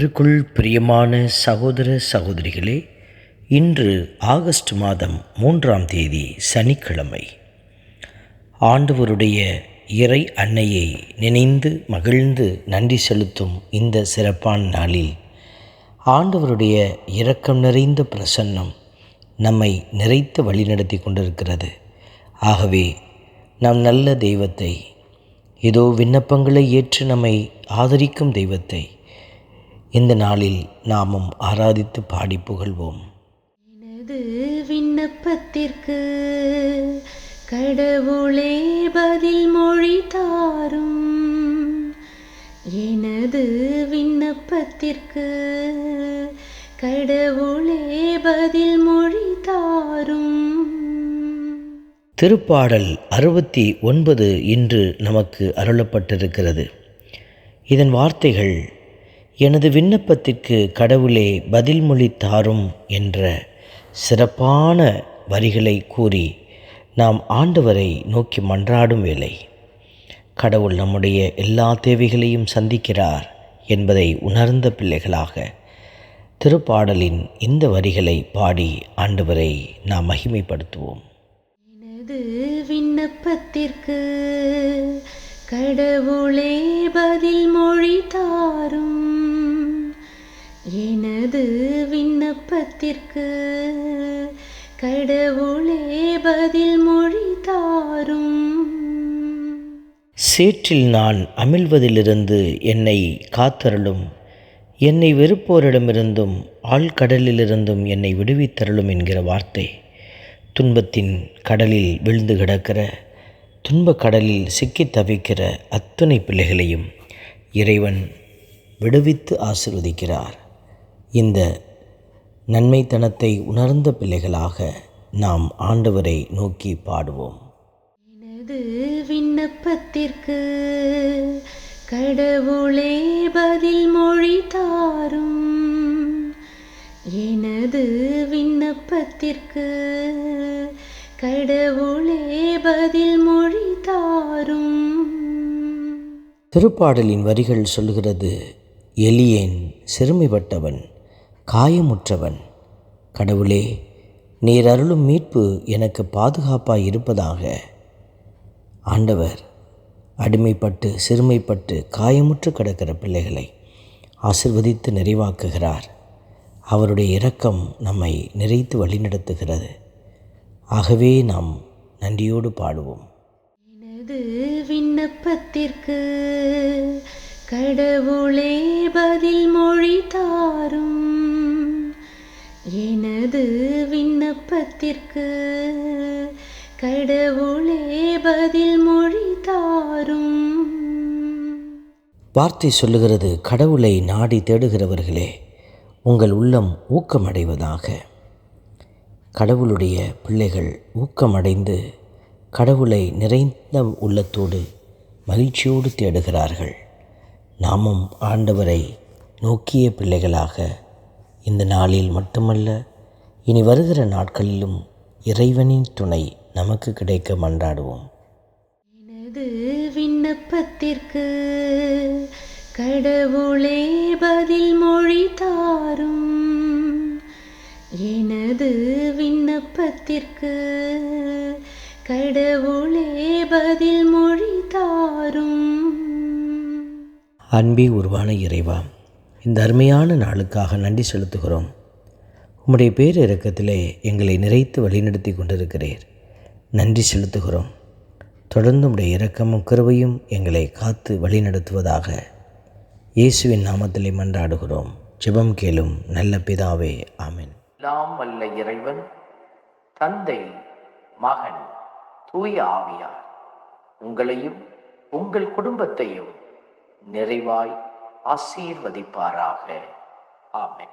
அவருக்குள் பிரியமான சகோதர சகோதரிகளே இன்று ஆகஸ்ட் மாதம் மூன்றாம் தேதி சனிக்கிழமை. ஆண்டவருடைய இறை அன்னையை நினைந்து மகிழ்ந்து நன்றி செலுத்தும் இந்த சிறப்பான நாளில் ஆண்டவருடைய இரக்கம் நிறைந்த பிரசன்னம் நம்மை நிறைத்து வழிநடத்தி கொண்டிருக்கிறது. ஆகவே நம் நல்ல தெய்வத்தை இதோ விண்ணப்பங்களை ஏற்று நம்மை ஆதரிக்கும் தெய்வத்தை இந்த நாளில் நாமும் ஆராதித்து பாடி புகழ்வோம் எனது விண்ணப்பத்திற்கு கடவுளே பதில் மொழி தாரும். எனது விண்ணப்பத்திற்கு கடவுளே பதில் மொழி தாரும். திருப்பாடல் அறுபத்தி ஒன்பது இன்று நமக்கு அருளப்பட்டிருக்கிறது. இதன் வார்த்தைகள் எனது விண்ணப்பத்திற்கு கடவுளே பதில் மொழி தாரும் என்ற சிறப்பான வரிகளை கூறி நாம் ஆண்டவரை நோக்கி மன்றாடும் வேளை. கடவுள் நம்முடைய எல்லா தேவைகளையும் சந்திக்கிறார் என்பதை உணர்ந்த பிள்ளைகளாக திருப்பாடலின் இந்த வரிகளை பாடி ஆண்டவரை நாம் மகிமைப்படுத்துவோம். எனது விண்ணப்பத்திற்கு கடவுளே பதில் மொழி தாரும் எனது விண்ணப்பத்திற்கு கடவுளே பதில் மொழி தாரும். சேற்றில் நான் அமிழ்வதிலிருந்து என்னை காத்தருளும் என்னை வெறுப்போரிடமிருந்தும் ஆழ்கடலிலிருந்தும் என்னை விடுவித்தருளும் என்கிற வார்த்தை. துன்பத்தின் கடலில் விழுந்து கிடக்கிற துன்பக் கடலில் சிக்கித் தவிக்கிற அத்துணை பிள்ளைகளையும் இறைவன் விடுவித்து ஆசிர்வதிக்கிறார். இந்த நன்மைத்தனத்தை உணர்ந்த பிள்ளைகளாக நாம் ஆண்டவரை நோக்கி பாடுவோம். எனது விண்ணப்பத்திற்கு கடவுளே பதில் மொழி தாரும். எனது விண்ணப்பத்திற்கு கடவுளே பதில் மொழி தாரும். திருப்பாடலின் வரிகள் சொல்லுகிறது எலியேன் சிறுமைப்பட்டவன் காயமுற்றவன். கடவுளே நீர் அருளும் மீட்பு எனக்கு பாதுகாப்பாக இருப்பதாக. ஆண்டவர் அடிமைப்பட்டு சிறுமைப்பட்டு காயமுற்று கிடக்கிற பிள்ளைகளை ஆசிர்வதித்து நிறைவாக்குகிறார். அவருடைய இரக்கம் நம்மை நிறைத்து வழிநடத்துகிறது. ஆகவே நாம் நன்றியோடு பாடுவோம். எனது விண்ணப்பத்திற்கு கடவுளே பதில் மொழி தாரும். எனது விண்ணப்பத்திற்கு கடவுளே பதில் மொழி தாரும். வார்த்தை சொல்லுகிறது கடவுளை நாடி தேடுகிறவர்களே உங்கள் உள்ளம் ஊக்கமடைவதாக. கடவுளுடைய பிள்ளைகள் ஊக்கமடைந்து கடவுளை நிறைந்த உள்ளத்தோடு மகிழ்ச்சியோடு தேடுகிறார்கள். நாமும் ஆண்டவரை நோக்கிய பிள்ளைகளாக இந்த நாளில் மட்டுமல்ல இனி வருகிற நாட்களிலும் இறைவனின் துணை நமக்கு கிடைக்க மன்றாடுவோம். எனது விண்ணப்பத்திற்கு கடவுளே பதில் மொழி தாரும். எனது விண்ணப்பத்திற்கு கடவுளே பதில் மொழி தாரும். அன்பே உருவான இறைவா இந்த அருமையான நாளுக்காக நன்றி செலுத்துகிறோம். உம்முடைய பேரிரக்கத்திலே எங்களை நிறைத்து வழிநடத்தி கொண்டிருக்கிறீர். நன்றி செலுத்துகிறோம். தொடர்ந்து உடைய இரக்கமும் கிருபையும் எங்களை காத்து வழிநடத்துவதாக இயேசுவின் நாமத்திலே மன்றாடுகிறோம். ஜெபம் கேளும் நல்ல பிதாவே ஆமீன். எல்லாம் வல்ல இறைவன் தந்தை மகன் தூய ஆவியார் உங்களையும் உங்கள் குடும்பத்தையும் நிறைவாய் ஆசீர்வதிப்பாராக. ஆமை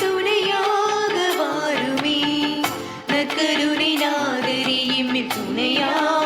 துணையாக வாருமே. நக்கருணை நாதரி இம்மி துணையாக